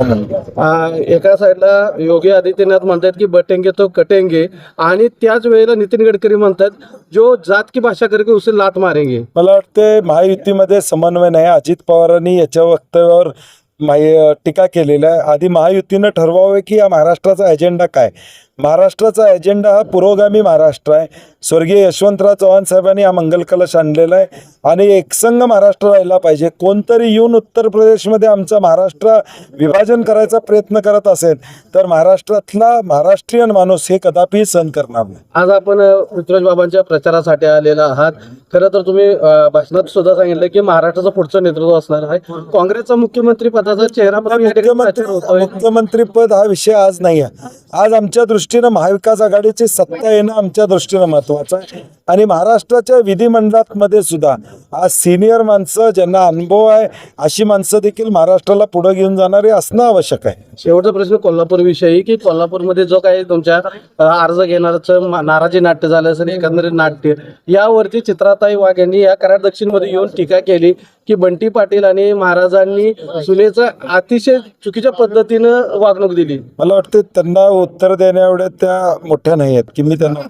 एका साईडला योगी आदित्यनाथ म्हणतात की बटेंगे तो कटेंगे. आणि त्याच वेळेला नितीन गडकरी म्हणतात जो जात की भाषा करके उसे लात मारेंगे. मला वाटते महायुतीमध्ये समन्वय नाही. अजित पवारांनी याच्या वक्तव्यावर टीका केलेल्या आहे. आधी महायुतीनं ठरवावे की या महाराष्ट्राचा एजेंडा काय? महाराष्ट्राचा एजेंडा हा पुरोगामी महाराष्ट्र आहे. स्वर्गीय यशवंतराव चव्हाण साहेबांनी हा मंगल कलश आणलेला आहे. आणि एकसंघ महाराष्ट्र राहिला पाहिजे. कोणतरी येऊन उत्तर प्रदेशमध्ये आमचा महाराष्ट्र विभाजन करायचा प्रयत्न करत असेल तर महाराष्ट्रातला महाराष्ट्रीयन माणूस हे कदापि सहन करणार नाही. आज आपण पृथ्वीराज बाबांच्या प्रचारासाठी आलेला आहात. खरं तर तुम्ही भाषणात सुद्धा सांगितलं की महाराष्ट्राचं पुढचं नेतृत्व असणार आहे. काँग्रेसचा मुख्यमंत्री पदाचा चेहरा मुख्यमंत्री पद हा विषय आज नाही आहे आज आमच्या दृष्टीनं महाविकास आघाडीची सत्ता येणं आमच्या दृष्टीनं महत्वाचं आहे. आणि महाराष्ट्राच्या विधिमंडळात मध्ये सुद्धा आज सिनियर माणसं ज्यांना अनुभव आहे अशी माणसं देखील महाराष्ट्राला पुढे घेऊन जाणारी असणं आवश्यक आहे. शेवटचा प्रश्न कोल्हापूरविषयी की कोल्हापूरमध्ये जो काही तुमच्या अर्ज घेणाऱ्याचं नाराजी नाट्य झालं असेल एकंदरीत नाट्य यावरती चित्राताई वाघ यांनी या कराड दक्षिणमध्ये येऊन टीका केली. की बंटी पाटील आणि महाराजांनी सुनेचा अतिशय चुकीच्या पद्धतीनं वागणूक दिली. मला वाटतं त्यांना उत्तर देण्या एवढ्या त्या मोठ्या नाही आहेत की मी त्यांना